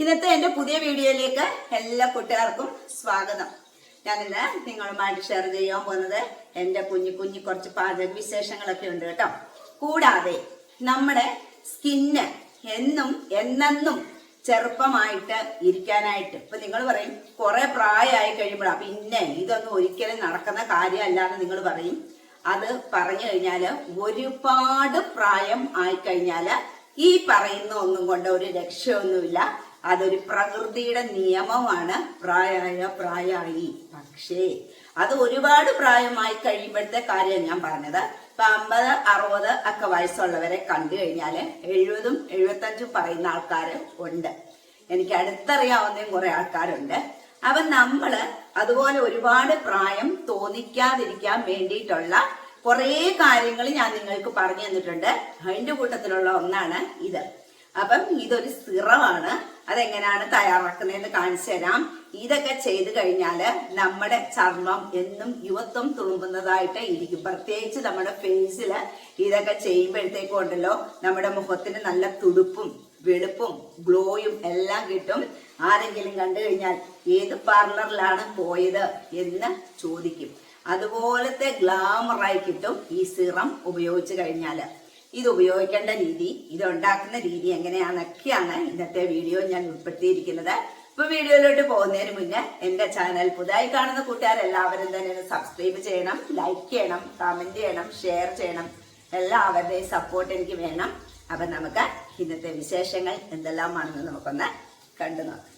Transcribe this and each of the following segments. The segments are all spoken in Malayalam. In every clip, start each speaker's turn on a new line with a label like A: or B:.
A: ഇന്നത്തെ എന്റെ പുതിയ വീഡിയോയിലേക്ക് എല്ലാ കൂട്ടുകാർക്കും സ്വാഗതം. ഞാനിന്ന് നിങ്ങളുമായിട്ട് ഷെയർ ചെയ്യാൻ പോകുന്നത് എന്റെ കുഞ്ഞു കുഞ്ഞു കുറച്ച് പാചക വിശേഷങ്ങളൊക്കെ ഉണ്ട് കേട്ടോ. കൂടാതെ നമ്മുടെ സ്കിന്ന് എന്നും എന്നെന്നും ചെറുപ്പമായിട്ട് ഇരിക്കാനായിട്ട് ഇപ്പൊ നിങ്ങൾ പറയും കുറെ പ്രായമായി കഴിയുമ്പോഴാ. പിന്നെ ഇതൊന്നും ഒരിക്കലും നടക്കുന്ന കാര്യമല്ല എന്ന് നിങ്ങൾ പറയും. അത് പറഞ്ഞു കഴിഞ്ഞാൽ ഒരുപാട് പ്രായം ആയിക്കഴിഞ്ഞാൽ ഈ പറയുന്ന ഒന്നും കൊണ്ട് ഒരു രക്ഷയൊന്നുമില്ല. അതൊരു പ്രകൃതിയുടെ നിയമമാണ്. പ്രായായ പ്രായായി. പക്ഷേ അത് ഒരുപാട് പ്രായമായി കഴിയുമ്പോഴത്തെ കാര്യം ഞാൻ പറഞ്ഞത്. ഇപ്പൊ അമ്പത് അറുപത് ഒക്കെ വയസ്സുള്ളവരെ കണ്ടു കഴിഞ്ഞാൽ എഴുപതും എഴുപത്തഞ്ചും പറയുന്ന ആൾക്കാർ ഉണ്ട്. എനിക്ക് അടുത്തറിയാവുന്നതും കുറെ ആൾക്കാരുണ്ട്. അപ്പൊ നമ്മൾ അതുപോലെ ഒരുപാട് പ്രായം തോന്നിക്കാതിരിക്കാൻ വേണ്ടിയിട്ടുള്ള കുറേ കാര്യങ്ങൾ ഞാൻ നിങ്ങൾക്ക് പറഞ്ഞു തന്നിട്ടുണ്ട്. അതിന്റെ കൂട്ടത്തിലുള്ള ഒന്നാണ് ഇത്. അപ്പം ഇതൊരു സിറമാണ് അതെങ്ങനെയാണ് തയ്യാറാക്കുന്നതെന്ന് കാണിച്ചു തരാം. ഇതൊക്കെ ചെയ്തു കഴിഞ്ഞാൽ നമ്മുടെ ചർമ്മം എന്നും യുവത്വം തുളുമ്പുന്നതായിട്ട് ഇരിക്കും. പ്രത്യേകിച്ച് നമ്മുടെ ഫേസിൽ ഇതൊക്കെ ചെയ്യുമ്പോഴത്തേക്കും ഉണ്ടല്ലോ നമ്മുടെ മുഖത്തിന് നല്ല തുടുപ്പും വെളുപ്പും ഗ്ലോയും എല്ലാം കിട്ടും. ആരെങ്കിലും കണ്ടു കഴിഞ്ഞാൽ ഏത് പാർലറിലാണ് പോയത് എന്ന് ചോദിക്കും. അതുപോലത്തെ ഗ്ലാമറായി കിട്ടും ഈ സിറം ഉപയോഗിച്ച് കഴിഞ്ഞാൽ ഇത് ഉപയോഗിക്കേണ്ട രീതി ഇത് ഉണ്ടാക്കുന്ന രീതി എങ്ങനെയാണെന്നൊക്കെയാണ് ഇന്നത്തെ വീഡിയോ ഞാൻ ഉൾപ്പെടുത്തിയിരിക്കുന്നത്. ഇപ്പൊ വീഡിയോയിലോട്ട് പോകുന്നതിന് മുന്നേ എന്റെ ചാനൽ പുതുതായി കാണുന്ന കൂട്ടുകാരെല്ലാവരും തന്നെ ഒന്ന് സബ്സ്ക്രൈബ് ചെയ്യണം ലൈക്ക് ചെയ്യണം കമന്റ് ചെയ്യണം ഷെയർ ചെയ്യണം. എല്ലാവരുടെയും സപ്പോർട്ട് എനിക്ക് വേണം. അപ്പൊ നമുക്ക് ഇന്നത്തെ വിശേഷങ്ങൾ എന്തെല്ലാമാണെന്ന് നമുക്കൊന്ന് കണ്ടു നോക്കാം.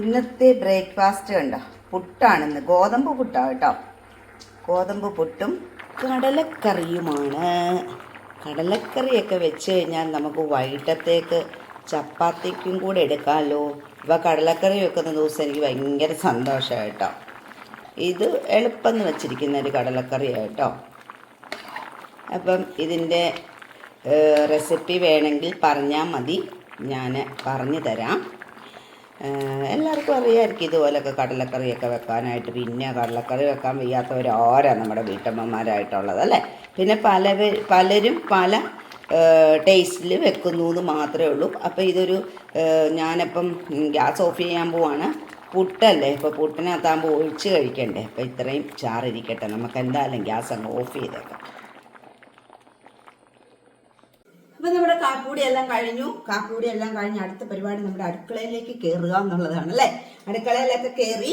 A: ഇന്നത്തെ ബ്രേക്ക്ഫാസ്റ്റ് കണ്ടോ? പുട്ടാണെന്ന്. ഗോതമ്പ് പുട്ടാണ് കേട്ടോ. ഗോതമ്പ് പുട്ടും കടലക്കറിയുമാണ്. കടലക്കറിയൊക്കെ വെച്ച് കഴിഞ്ഞാൽ നമുക്ക് വൈകിട്ടത്തേക്ക് ചപ്പാത്തിക്കും കൂടെ എടുക്കാമല്ലോ. ഇപ്പം കടലക്കറി വെക്കുന്ന ദിവസം എനിക്ക് ഭയങ്കര സന്തോഷമാണ് കേട്ടോ ഇത് എളുപ്പം വെച്ചിരിക്കുന്ന ഒരു കടലക്കറിയാണ് കേട്ടോ അപ്പം ഇതിന്റെ റെസിപ്പി വേണമെങ്കിൽ പറഞ്ഞാൽ മതി. ഞാൻ പറഞ്ഞു തരാം. എല്ലാവർക്കും അറിയാമായിരിക്കും ഇതുപോലൊക്കെ കടലക്കറിയൊക്കെ വെക്കാനായിട്ട്. പിന്നെ കടലക്കറി വെക്കാൻ വയ്യാത്തവരാരാ നമ്മുടെ വീട്ടമ്മമാരായിട്ടുള്ളത് അല്ലേ? പിന്നെ പല പലരും പല ടേസ്റ്റിൽ വെക്കുന്നു എന്ന് മാത്രമേ ഉള്ളൂ. അപ്പോൾ ഇതൊരു ഞാനപ്പം ഗ്യാസ് ഓഫ് ചെയ്യാൻ പോവാണ്. പുട്ടല്ലേ ഇപ്പോൾ പുട്ടിനകത്താകുമ്പോൾ ഒഴിച്ച് കഴിക്കണ്ടേ? അപ്പോൾ ഇത്രയും ചാറിരിക്കട്ടെ. നമുക്ക് എന്തായാലും ഗ്യാസ് അങ്ങ് ഓഫ് ചെയ്തേക്കാം. അപ്പൊ നമ്മുടെ കാക്കൂടി എല്ലാം കഴിഞ്ഞു. കാക്കൂടി എല്ലാം കഴിഞ്ഞ് അടുത്ത പരിപാടി നമ്മുടെ അടുക്കളയിലേക്ക് കയറുക എന്നുള്ളതാണ് അല്ലേ? അടുക്കളയിലൊക്കെ കയറി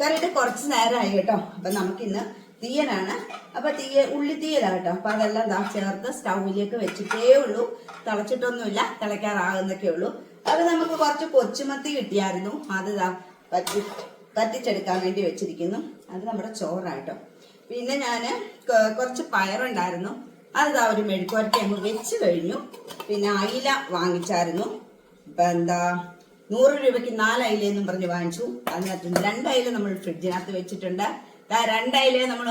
A: കയറിയിട്ട് കുറച്ച് നേരമായി കേട്ടോ. അപ്പൊ നമുക്കിന്ന് തീയനാണ്. അപ്പൊ തീയ ഉള്ളി തീയലാണ് കേട്ടോ. അപ്പൊ അതെല്ലാം ദാ ചേർത്ത് സ്റ്റൗവിലേക്ക് വെച്ചിട്ടേ ഉള്ളൂ. തിളച്ചിട്ടൊന്നുമില്ല. തിളയ്ക്കാറാകുന്നൊക്കെ ഉള്ളൂ. അപ്പൊ നമുക്ക് കുറച്ച് കൊച്ചുമത്തി കിട്ടിയായിരുന്നു. അത് ദാ പറ്റി പറ്റിച്ചെടുക്കാൻ വേണ്ടി വെച്ചിരിക്കുന്നു. അത് നമ്മുടെ ചോറാട്ടോ പിന്നെ ഞാൻ കുറച്ച് പയറുണ്ടായിരുന്നു. അത് ദാ ഒരു മെഴുക്കുവരട്ടി അങ്ങ് വെച്ച് കഴിഞ്ഞു. പിന്നെ അയില വാങ്ങിച്ചായിരുന്നു. ഇപ്പം എന്താ നൂറ് രൂപയ്ക്ക് നാല് അയിലെന്നും പറഞ്ഞ് വാങ്ങിച്ചു. അതിനകത്ത് രണ്ട് നമ്മൾ ഫ്രിഡ്ജിനകത്ത് വെച്ചിട്ടുണ്ട്. ആ രണ്ട് അയില നമ്മൾ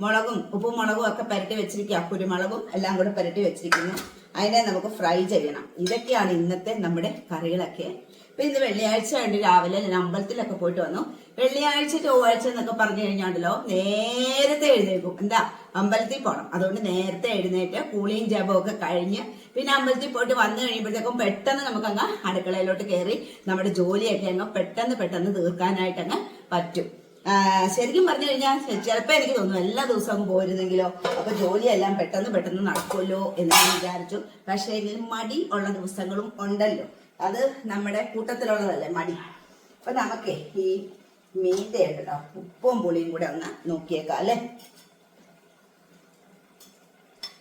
A: മുളകും ഉപ്പും മുളകും ഒക്കെ പുരട്ടി വെച്ചിരിക്കുക. കുരുമുളകും എല്ലാം കൂടെ പുരട്ടി വെച്ചിരിക്കുന്നു. അതിനെ നമുക്ക് ഫ്രൈ ചെയ്യണം. ഇതൊക്കെയാണ് ഇന്നത്തെ നമ്മുടെ കറികളൊക്കെ. ഇപ്പൊ ഇന്ന് വെള്ളിയാഴ്ച ഉണ്ട് രാവിലെ ഞാൻ അമ്പലത്തിലൊക്കെ പോയിട്ട് വന്നു. വെള്ളിയാഴ്ച ചൊവ്വാഴ്ച എന്നൊക്കെ പറഞ്ഞു കഴിഞ്ഞാണ്ടല്ലോ നേരത്തെ എഴുന്നേൽക്കും. എന്താ? അമ്പലത്തിൽ പോകണം അതുകൊണ്ട് നേരത്തെ എഴുന്നേറ്റ് കൂളിയും ജപവും ഒക്കെ കഴിഞ്ഞ് പിന്നെ അമ്പലത്തിൽ പോയിട്ട് വന്നു കഴിയുമ്പോഴത്തേക്കും പെട്ടെന്ന് നമുക്ക് അങ്ങ് അടുക്കളയിലോട്ട് കയറി നമ്മുടെ ജോലിയൊക്കെ അങ്ങ് പെട്ടെന്ന് പെട്ടെന്ന് തീർക്കാനായിട്ട് അങ്ങ് പറ്റും ശരിക്കും പറഞ്ഞു കഴിഞ്ഞാൽ ചിലപ്പോൾ എനിക്ക് തോന്നും എല്ലാ ദിവസവും പോരുന്നെങ്കിലോ അപ്പൊ ജോലിയെല്ലാം പെട്ടെന്ന് പെട്ടെന്ന് നടക്കുമല്ലോ എന്ന് ഞാൻ വിചാരിച്ചു. പക്ഷേ ഇതിൽ മടി ഉള്ള ദിവസങ്ങളും ഉണ്ടല്ലോ. അത് നമ്മുടെ കൂട്ടത്തിലുള്ളതല്ലേ മടി. അപ്പൊ നമുക്കേ ഈ മീന്റെ ഉണ്ടല്ലോ ഉപ്പും പുളിയും കൂടെ ഒന്ന് നോക്കിയേക്കാം അല്ലേ?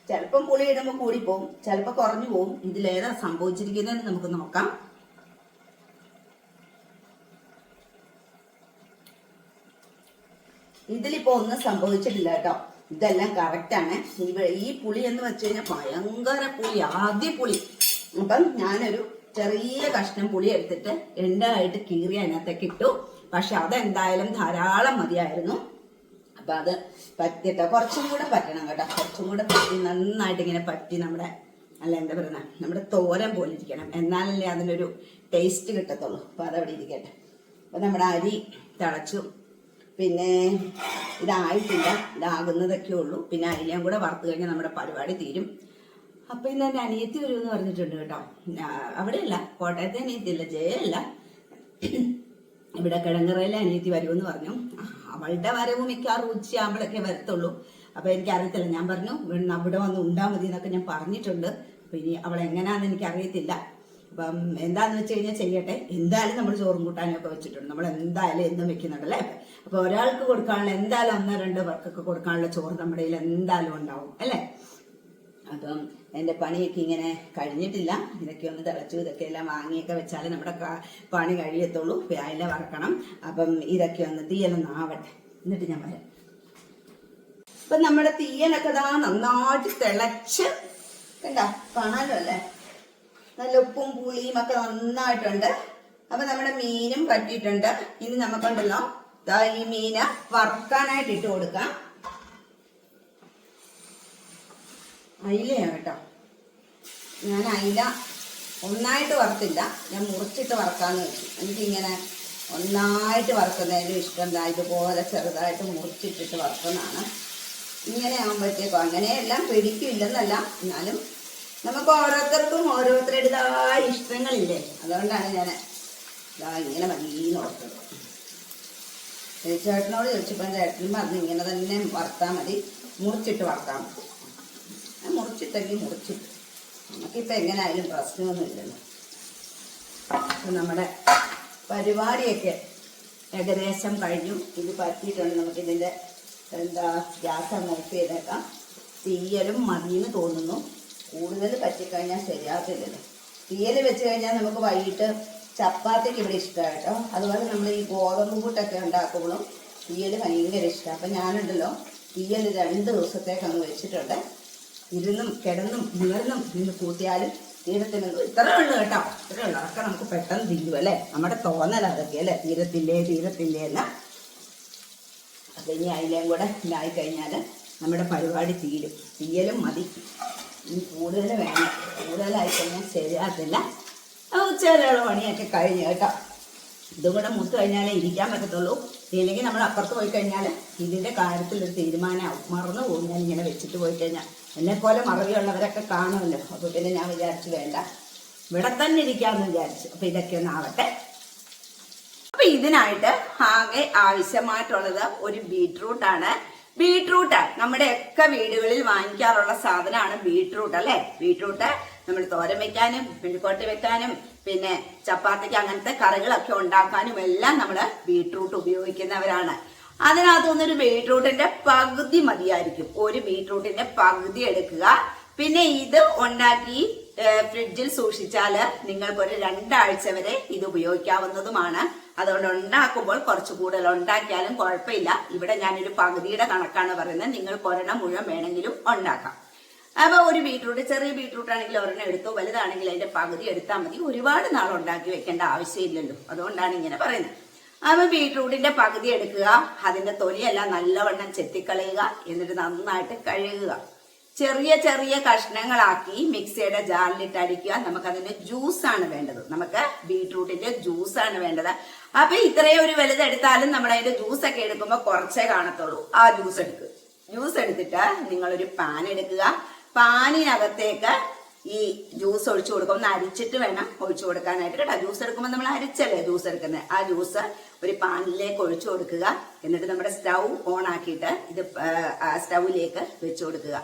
A: ചിലപ്പം പുളി ഇടുമ്പോൾ കൂടിപ്പോവും ചിലപ്പോൾ കുറഞ്ഞു പോവും. ഇതിലേതാ സംഭവിച്ചിരിക്കുന്നതെന്ന് നമുക്ക് നോക്കാം. ഇതിലിപ്പോ ഒന്നും സംഭവിച്ചിട്ടില്ല കേട്ടോ. ഇതെല്ലാം കറക്റ്റ് ആണ്. ഈ പുളി എന്ന് വെച്ച് കഴിഞ്ഞാൽ ഭയങ്കര പുളി ആദ്യ പുളി. അപ്പം ഞാനൊരു ചെറിയ കഷ്ണം പുളി എടുത്തിട്ട് എണ്ണയായിട്ട് കീറി അതിനകത്തേക്ക് ഇട്ടു. പക്ഷെ അതെന്തായാലും ധാരാളം മതിയായിരുന്നു. അപ്പൊ അത് പറ്റിട്ട കുറച്ചും കൂടെ പറ്റണം കേട്ടോ. കുറച്ചും കൂടെ പറ്റി നന്നായിട്ട് ഇങ്ങനെ പറ്റി നമ്മുടെ അല്ല എന്താ പറയുന്ന നമ്മുടെ തോരൻ പോലെ ഇരിക്കണം. എന്നാലല്ലേ അതിനൊരു ടേസ്റ്റ് കിട്ടത്തുള്ളൂ. അപ്പൊ അതവിടെ ഇരിക്കട്ടെ. അപ്പൊ നമ്മുടെ അരി തിളച്ചു. പിന്നെ ഇതായിട്ടില്ല. ഇതാകുന്നതൊക്കെ ഉള്ളൂ. പിന്നെ അരിയും കൂടെ വറുത്ത് കഴിഞ്ഞാൽ നമ്മുടെ പരിപാടി തീരും. അപ്പൊ ഇന്ന് എന്റെ അനിയത്തി വരുമെന്ന് പറഞ്ഞിട്ടുണ്ട് കേട്ടോ. അവിടെയല്ല. കോട്ടയത്തെ അനിയത്തിയല്ല ജയല്ല ഇവിടെ കിടങ്ങറയിലെ അനിയത്തി വരുമെന്ന് പറഞ്ഞു. അവളുടെ വരവ് മിക്കവാറും ഉച്ചയാകുമ്പോഴൊക്കെ വരത്തുള്ളൂ. അപ്പൊ എനിക്ക് അറിയത്തില്ല ഞാൻ പറഞ്ഞു അവിടെ വന്ന് ഉണ്ടാ മതി എന്നൊക്കെ ഞാൻ പറഞ്ഞിട്ടുണ്ട്. അപ്പൊ ഇനി അവൾ എങ്ങനെയാണെന്ന് എനിക്ക് അറിയത്തില്ല അപ്പം എന്താന്ന് വെച്ച് കഴിഞ്ഞാൽ ചെയ്യട്ടെ. എന്തായാലും നമ്മൾ ചോറും കൂട്ടാനും ഒക്കെ വെച്ചിട്ടുണ്ട്. നമ്മൾ എന്തായാലും എന്നും വെക്കുന്നുണ്ടല്ലേ? അപ്പൊ ഒരാൾക്ക് കൊടുക്കാനുള്ള എന്തായാലും ഒന്നോ രണ്ടോ പേർക്കൊക്കെ കൊടുക്കാനുള്ള ചോറ് നമ്മുടെ കയ്യിൽ എന്തായാലും ഉണ്ടാവും. അല്ലേ? അപ്പം എന്റെ പണിയൊക്കെ ഇങ്ങനെ കഴിഞ്ഞിട്ടില്ല. ഇതൊക്കെ ഒന്ന് തിളച്ചു ഇതൊക്കെ എല്ലാം വാങ്ങിയൊക്കെ വെച്ചാലേ നമ്മുടെ പണി കഴിയത്തുള്ളൂ. അയില വറക്കണം. അപ്പം ഇതൊക്കെ ഒന്ന് തീയെല്ലാം ആവട്ടെ എന്നിട്ട് ഞാൻ വരാം. അപ്പം നമ്മുടെ തീയലൊക്കെ ഇതാ നന്നായിട്ട് തിളച്ച്. കണ്ടോ? കാണാലോ അല്ലേ? നല്ല ഉപ്പും പുളിയും ഒക്കെ നന്നായിട്ടുണ്ട്. അപ്പം നമ്മുടെ മീനും പറ്റിയിട്ടുണ്ട്. ഇനി നമുക്കുണ്ടല്ലോ ഈ മീന് വറക്കാനായിട്ട് ഇട്ട് കൊടുക്കാം. അയിലയാണ് കേട്ടോ. ഞാൻ അയില ഒന്നായിട്ട് വറുത്തില്ല. ഞാൻ മുറിച്ചിട്ട് വറക്കാന്ന് വെച്ചു. എനിക്കിങ്ങനെ ഒന്നായിട്ട് വറുക്കുന്നതിലും ഇഷ്ടം ഇതുപോലെ ചെറുതായിട്ട് മുറിച്ചിട്ടിട്ട് വറുക്കുന്നതാണ്. ഇങ്ങനെ ആകുമ്പോഴത്തേക്കും അങ്ങനെയെല്ലാം പിടിക്കില്ലെന്നല്ല. എന്നാലും നമുക്ക് ഓരോരുത്തർക്കും ഓരോരുത്തരുടേതായ ഇഷ്ടങ്ങളില്ലേ. അതുകൊണ്ടാണ് ഞാൻ ഇതാ ഇങ്ങനെ മതിയെന്ന് ഓർത്തത് ചേട്ടനോട് ചോദിച്ചപ്പോൾ ചേട്ടനും പറഞ്ഞു ഇങ്ങനെ തന്നെ വറുത്താൽ മതി. മുറിച്ചിട്ട് വറുത്താൽ മതി. മുറിച്ചിട്ടെങ്കിൽ മുറിച്ചിട്ട്. നമുക്കിപ്പോൾ എങ്ങനെയായാലും പ്രശ്നമൊന്നുമില്ലല്ലോ നമ്മുടെ പരിപാടിയൊക്കെ ഏകദേശം കഴിഞ്ഞു. ഇത് പറ്റിയിട്ടുണ്ട്. നമുക്കിതിന്റെ എന്താ ഗ്യാസ് ഓഫ് ചെയ്തേക്കാം. തീയലും മതിയെന്ന് തോന്നുന്നു. കൂടുതൽ പറ്റിക്കഴിഞ്ഞാൽ ശരിയാകത്തില്ലല്ലോ. തീയൽ വെച്ച് കഴിഞ്ഞാൽ നമുക്ക് വൈകിട്ട് ചപ്പാത്തിക്ക് ഇവിടെ ഇഷ്ടമാണ് കേട്ടോ അതുപോലെ നമ്മൾ ഈ ഗോതമ്പ് കൂട്ടൊക്കെ ഉണ്ടാക്കുമ്പോഴും തീയൽ ഭയങ്കര ഇഷ്ടമാണ്. അപ്പം ഞാനുണ്ടല്ലോ തീയൽ രണ്ട് ദിവസത്തേക്കങ്ങ് വെച്ചിട്ടുണ്ട്. ഇരുന്നും കിടന്നും നിവർന്നും നിന്ന് കൂട്ടിയാലും തീരത്തിനൊന്നും ഇത്ര ഉള്ളു കേട്ടോ. ഇത്ര ഉള്ളു. അതൊക്കെ നമുക്ക് പെട്ടെന്ന് തീരും അല്ലേ? നമ്മുടെ തോന്നൽ അതൊക്കെ അല്ലേ? തീരത്തില്ലേ തീരത്തില്ലേ എന്ന്. അപ്പം ഇനി അതിലേയും കൂടെ ഇതായി കഴിഞ്ഞാൽ നമ്മുടെ പരിപാടി തീരും. തീയലും മതി. ഇനി കൂടുതൽ വേണം കൂടുതലായി കഴിഞ്ഞാൽ ശരിയാകത്തില്ല. ഉച്ചവരെയുള്ള പണിയൊക്കെ കഴിഞ്ഞ് കേട്ടോ. ഇതും കൂടെ മുത്ത് കഴിഞ്ഞാലേ ഇരിക്കാൻ പറ്റത്തുള്ളൂ. ഇല്ലെങ്കിൽ നമ്മൾ അപ്പുറത്ത് പോയി കഴിഞ്ഞാൽ ഇതിന്റെ കാര്യത്തിൽ ഒരു തീരുമാനമാവും മറന്നു പോകും ഞാൻ ഇങ്ങനെ വെച്ചിട്ട് പോയി കഴിഞ്ഞാൽ. എന്നെപ്പോലെ മറവിയുള്ളവരൊക്കെ കാണുമല്ലോ. അപ്പോൾ പിന്നെ ഞാൻ വിചാരിച്ചു വേണ്ട. ഇവിടെ തന്നെ ഇരിക്കാമെന്ന് വിചാരിച്ചു. അപ്പോൾ ഇതൊക്കെ ഒന്ന് ആവട്ടെ. അപ്പൊ ഇതിനായിട്ട് ആകെ ആവശ്യമായിട്ടുള്ളത് ഒരു ബീട്രൂട്ട് ആണ്. ബീട്രൂട്ട് നമ്മുടെ ഒക്കെ വീടുകളിൽ വാങ്ങിക്കാറുള്ള സാധനമാണ് ബീട്രൂട്ട് അല്ലെ? ബീട്രൂട്ട് നമ്മൾ തോരൻ വെക്കാനും മെഴുക്കോട്ട് വെക്കാനും പിന്നെ ചപ്പാത്തിക്ക് അങ്ങനത്തെ കറികളൊക്കെ ഉണ്ടാക്കാനും എല്ലാം നമ്മൾ ബീട്രൂട്ട് ഉപയോഗിക്കുന്നവരാണ്. അതിനകത്തുനിന്നൊരു ബീട്രൂട്ടിന്റെ പകുതി മതിയായിരിക്കും. ഒരു ബീട്രൂട്ടിന്റെ പകുതി എടുക്കുക. പിന്നെ ഇത് ഉണ്ടാക്കി ഫ്രിഡ്ജിൽ സൂക്ഷിച്ചാൽ നിങ്ങൾക്ക് ഒരു രണ്ടാഴ്ച വരെ ഇത് ഉപയോഗിക്കാവുന്നതുമാണ്. അതുകൊണ്ട് ഉണ്ടാക്കുമ്പോൾ കുറച്ച് കൂടുതൽ ഉണ്ടാക്കിയാലും കുഴപ്പമില്ല. ഇവിടെ ഞാനൊരു പകുതിയുടെ കണക്കാണ് പറയുന്നത്. നിങ്ങൾ ഒരെണ്ണം മുഴുവൻ വേണമെങ്കിലും ഉണ്ടാക്കാം അപ്പൊ ഒരു ബീട്രൂട്ട് ചെറിയ ബീട്രൂട്ട് ആണെങ്കിൽ ഒരെണ്ണം എടുത്തു. വലുതാണെങ്കിൽ അതിന്റെ പകുതി എടുത്താൽ മതി. ഒരുപാട് നാൾ ഉണ്ടാക്കി വെക്കേണ്ട ആവശ്യമില്ലല്ലോ. അതുകൊണ്ടാണ് ഇങ്ങനെ പറയുന്നത്. അപ്പൊ ബീട്രൂട്ടിന്റെ പകുതി എടുക്കുക. അതിന്റെ തൊലിയെല്ലാം നല്ലവണ്ണം ചെത്തിക്കളയുക. എന്നിട്ട് നന്നായിട്ട് കഴുകുക. ചെറിയ ചെറിയ കഷ്ണങ്ങളാക്കി മിക്സിയുടെ ജാറിലിട്ട് അടിക്കുക. നമുക്ക് അതിന്റെ ജ്യൂസാണ് വേണ്ടത്. നമുക്ക് ബീട്രൂട്ടിന്റെ ജ്യൂസാണ് വേണ്ടത്. അപ്പൊ ഇത്രയും ഒരു വലുതെടുത്താലും നമ്മൾ അതിന്റെ ജ്യൂസ് ഒക്കെ എടുക്കുമ്പോൾ കുറച്ചേ കാണത്തുള്ളൂ. ആ ജ്യൂസ് എടുക്കുക ജ്യൂസ് എടുത്തിട്ട് നിങ്ങളൊരു പാൻ എടുക്കുക. പാനിനകത്തേക്ക് ഈ ജ്യൂസ് ഒഴിച്ചു കൊടുക്കും ഒന്ന് അരിച്ചിട്ട് വേണം ഒഴിച്ചു കൊടുക്കാനായിട്ട്. കേട്ടോ ജ്യൂസ് എടുക്കുമ്പോൾ നമ്മൾ അരിച്ചല്ലേ ജ്യൂസ് എടുക്കുന്നത് ആ ജ്യൂസ് ഒരു പാനിലേക്ക് ഒഴിച്ചു കൊടുക്കുക. എന്നിട്ട് നമ്മുടെ സ്റ്റൗ ഓൺ ആക്കിയിട്ട് ഇത് സ്റ്റൗവിലേക്ക് വെച്ചു കൊടുക്കുക.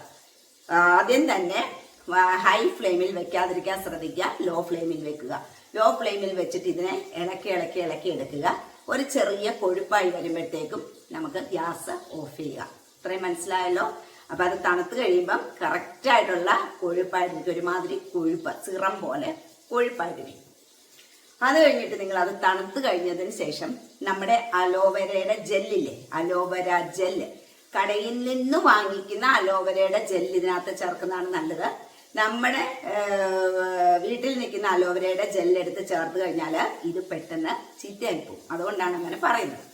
A: ആദ്യം തന്നെ ഹൈ ഫ്ലെയിമിൽ വെക്കാതിരിക്കാൻ ശ്രദ്ധിക്കുക. ലോ ഫ്ലെയിമിൽ വെക്കുക. ലോ ഫ്ലെയിമിൽ വെച്ചിട്ട് ഇതിനെ ഇളക്കി ഇളക്കി ഇളക്കി എടുക്കുക. ഒരു ചെറിയ കൊഴുപ്പായി വരുമ്പോഴത്തേക്കും നമുക്ക് ഗ്യാസ് ഓഫ് ചെയ്യുക. ഇത്രയും മനസ്സിലായല്ലോ? അപ്പൊ അത് തണുത്ത് കഴിയുമ്പം കറക്റ്റ് ആയിട്ടുള്ള കൊഴുപ്പായിരിക്കും ഒരുമാതിരി കൊഴുപ്പ് സിറം പോലെ കൊഴുപ്പായിരിക്കും അത് കഴിഞ്ഞിട്ട് നിങ്ങൾ അത് തണുത്ത് കഴിഞ്ഞതിന് ശേഷം നമ്മുടെ അലോവേരയുടെ ജെല്ലില്ലേ? Aloe vera gel. കടയിൽ നിന്ന് വാങ്ങിക്കുന്ന അലോവേരയുടെ ജെല്ല് ഇതിനകത്ത് ചേർക്കുന്നതാണ് നല്ലത്. നമ്മുടെ വീട്ടിൽ നിൽക്കുന്ന അലോവേരയുടെ ജെല്ലെടുത്ത് ചേർത്ത് കഴിഞ്ഞാൽ ഇത് പെട്ടെന്ന് ചീത്തയായി പോകും അതുകൊണ്ടാണ് അങ്ങനെ പറയുന്നത്.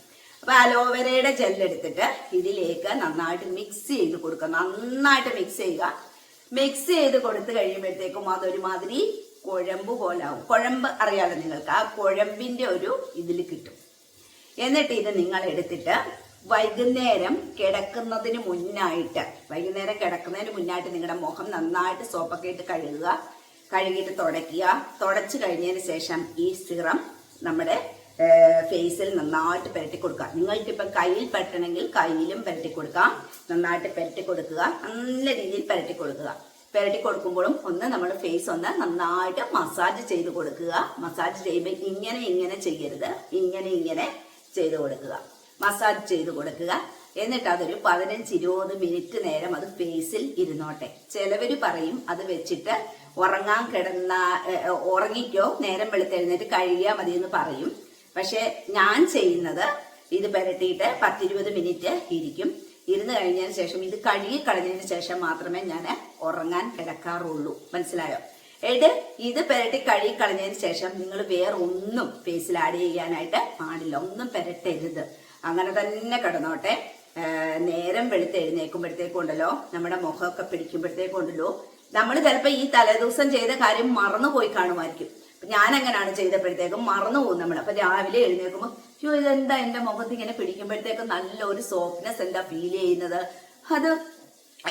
A: അപ്പൊ അലോവേരയുടെ ജെല്ലെടുത്തിട്ട് ഇതിലേക്ക് നന്നായിട്ട് മിക്സ് ചെയ്ത് കൊടുക്കുക. നന്നായിട്ട് മിക്സ് ചെയ്യുക. മിക്സ് ചെയ്ത് കൊടുത്തു കഴിയുമ്പോഴത്തേക്കും അതൊരുമാതിരി കുഴമ്പ് പോലാവും. കുഴമ്പ് അറിയാലോ നിങ്ങൾക്ക്. ആ കുഴമ്പിന്റെ ഒരു ഇതിൽ കിട്ടും. എന്നിട്ട് ഇത് നിങ്ങൾ എടുത്തിട്ട് വൈകുന്നേരം കിടക്കുന്നതിന് മുന്നായിട്ട് വൈകുന്നേരം കിടക്കുന്നതിന് മുന്നായിട്ട് നിങ്ങളുടെ മുഖം നന്നായിട്ട് സോപ്പൊക്കെ ഇട്ട് കഴുകുക കഴുകിയിട്ട് തുടയ്ക്കുക. തുടച്ചു കഴിഞ്ഞതിന് ശേഷം ഈ സിറം നമ്മുടെ ഫേസിൽ നന്നായിട്ട് പുരട്ടി കൊടുക്കുക. നിങ്ങൾക്ക് ഇപ്പം കയ്യിൽ പറ്റണമെങ്കിൽ കയ്യിലും പുരട്ടി കൊടുക്കാം. നന്നായിട്ട് പുരട്ടി കൊടുക്കുക. നല്ല രീതിയിൽ പുരട്ടി കൊടുക്കുക. പുരട്ടി കൊടുക്കുമ്പോഴും ഒന്ന് നമ്മൾ ഫേസ് ഒന്ന് നന്നായിട്ട് മസാജ് ചെയ്ത് കൊടുക്കുക. മസാജ് ചെയ്യുമ്പോൾ ഇങ്ങനെ ഇങ്ങനെ ചെയ്യരുത്. ഇങ്ങനെ ഇങ്ങനെ ചെയ്ത് കൊടുക്കുക. മസാജ് ചെയ്ത് കൊടുക്കുക. എന്നിട്ട് അതൊരു പതിനഞ്ച് ഇരുപത് മിനിറ്റ് നേരം അത് ഫേസിൽ ഇരുന്നോട്ടെ. ചിലവർ പറയും അത് വെച്ചിട്ട് ഉറങ്ങാൻ കിടന്ന ഉറങ്ങിക്കോ നേരം വെളുത്തെഴുന്നേറ്റ് കഴിയാൽ മതി എന്ന് പറയും. പക്ഷെ ഞാൻ ചെയ്യുന്നത് ഇത് പുരട്ടിയിട്ട് പത്തിരുപത് മിനിറ്റ് ഇരിക്കും. ഇരുന്ന് കഴിഞ്ഞതിന് ശേഷം ഇത് കഴുകി കളഞ്ഞതിന് ശേഷം മാത്രമേ ഞാൻ ഉറങ്ങാൻ കിടക്കാറുള്ളൂ. മനസ്സിലായോ? എട് ഇത് പെരട്ടി കഴുകി കളഞ്ഞതിന് ശേഷം നിങ്ങൾ വേറെ ഒന്നും ഫേസിൽ ആഡ് ചെയ്യാനായിട്ട് പാടില്ല. ഒന്നും പെരട്ടരുത്. അങ്ങനെ തന്നെ കിടന്നോട്ടെ. നേരം വെളുത്ത് എഴുന്നേക്കുമ്പോഴത്തേക്കും ഉണ്ടല്ലോ നമ്മുടെ മുഖമൊക്കെ പിടിക്കുമ്പോഴത്തേക്കും ഉണ്ടല്ലോ നമ്മൾ ചിലപ്പോൾ ഈ തലേദിവസം ചെയ്ത കാര്യം മറന്നു പോയി കാണുമായിരിക്കും. ഞാൻ അങ്ങനെയാണ് ചെയ്തപ്പോഴത്തേക്കും മറന്നു പോകും നമ്മൾ അപ്പൊ രാവിലെ എഴുന്നേൽക്കുമ്പോൾ അയ്യോ ഇതെന്താ എന്റെ മുഖത്ത് ഇങ്ങനെ പിടിക്കുമ്പോഴത്തേക്കും നല്ലൊരു സോഫ്റ്റ്നെസ് എന്താ ഫീൽ ചെയ്യുന്നത്? അത്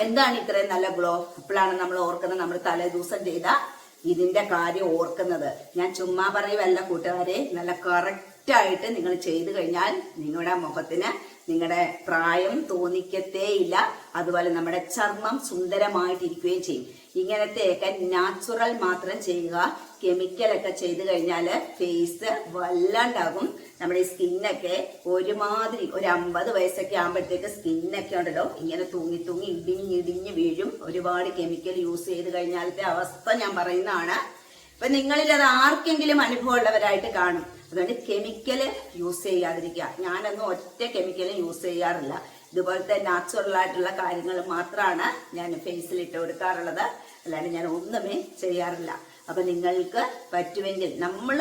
A: എന്താണ് ഇത്രയും നല്ല ഗ്ലോ അപ്പോഴാണ് നമ്മൾ ഓർക്കുന്നത് നമ്മൾ തലേ ദിവസം ചെയ്ത ഇതിന്റെ കാര്യം ഓർക്കുന്നത്. ഞാൻ ചുമ്മാ പറയുമല്ല കൂട്ടുകാരെ നല്ല കറക്റ്റ് ആയിട്ട് നിങ്ങൾ ചെയ്തു കഴിഞ്ഞാൽ നിങ്ങളുടെ മുഖത്തിന് നിങ്ങളുടെ പ്രായം തോന്നിക്കത്തേയില്ല. അതുപോലെ നമ്മുടെ ചർമ്മം സുന്ദരമായിട്ടിരിക്കുകയും ചെയ്യും. ഇങ്ങനത്തെയൊക്കെ നാച്ചുറൽ മാത്രം ചെയ്യുക. കെമിക്കലൊക്കെ ചെയ്ത് കഴിഞ്ഞാൽ ഫേസ് വല്ലാണ്ടാകും. നമ്മുടെ സ്കിന്നൊക്കെ ഒരുമാതിരി ഒരു അമ്പത് വയസ്സൊക്കെ ആകുമ്പോഴത്തേക്ക് സ്കിന്നൊക്കെ ഉണ്ടല്ലോ. ഇങ്ങനെ തൂങ്ങി തൂങ്ങി ഇടിഞ്ഞിടിഞ്ഞ് ഇടിഞ്ഞ് വീഴും. ഒരുപാട് കെമിക്കൽ യൂസ് ചെയ്ത് കഴിഞ്ഞാലത്തെ അവസ്ഥ ഞാൻ പറയുന്നതാണ്. ഇപ്പൊ നിങ്ങളിൽ അത് ആർക്കെങ്കിലും അനുഭവമുള്ളവരായിട്ട് കാണും. അതുകൊണ്ട് കെമിക്കൽ യൂസ് ചെയ്യാതിരിക്കുക. ഞാനൊന്നും ഒറ്റ കെമിക്കലും യൂസ് ചെയ്യാറില്ല. ഇതുപോലത്തെ നാച്ചുറൽ ആയിട്ടുള്ള കാര്യങ്ങൾ മാത്രമാണ് ഞാൻ ഫേസിൽ ഇട്ട് കൊടുക്കാറുള്ളത്. അല്ലാണ്ട് ഞാൻ ഒന്നുമേ ചെയ്യാറില്ല. അപ്പൊ നിങ്ങൾക്ക് പറ്റുമെങ്കിൽ നമ്മൾ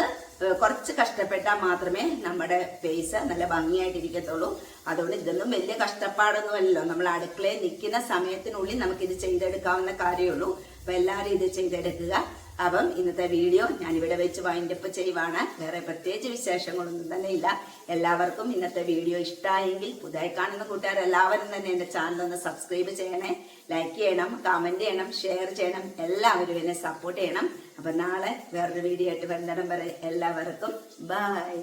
A: കുറച്ച് കഷ്ടപ്പെട്ടാൽ മാത്രമേ നമ്മുടെ ഫേസ് നല്ല ഭംഗിയായിട്ടിരിക്കത്തുള്ളൂ. അതുകൊണ്ട് ഇതൊന്നും വലിയ കഷ്ടപ്പാടൊന്നുമല്ലല്ലോ. നമ്മൾ അടുക്കളയിൽ നിൽക്കുന്ന സമയത്തിനുള്ളിൽ നമുക്കിത് ചെയ്തെടുക്കാവുന്ന കാര്യമുള്ളൂ. അപ്പൊ എല്ലാവരും ഇത് ചെയ്തെടുക്കുക. അപ്പം ഇന്നത്തെ വീഡിയോ ഞാൻ ഇവിടെ വെച്ച് വൈൻഡപ്പ് ചെയ്യുവാണ്. വേറെ പ്രത്യേകിച്ച് വിശേഷങ്ങളൊന്നും തന്നെ ഇല്ല. എല്ലാവർക്കും ഇന്നത്തെ വീഡിയോ ഇഷ്ടമായെങ്കിൽ പുതിയ കാണുന്ന കൂട്ടുകാർ എല്ലാവരും തന്നെ എന്റെ ചാനൽ ഒന്ന് സബ്സ്ക്രൈബ് ചെയ്യണേ. ലൈക്ക് ചെയ്യണം കമന്റ് ചെയ്യണം ഷെയർ ചെയ്യണം. എല്ലാവരും എന്നെ സപ്പോർട്ട് ചെയ്യണം. അപ്പം നാളെ വേറൊരു വീഡിയോ ആയിട്ട് വരുന്നിടം വരെ എല്ലാവർക്കും ബൈ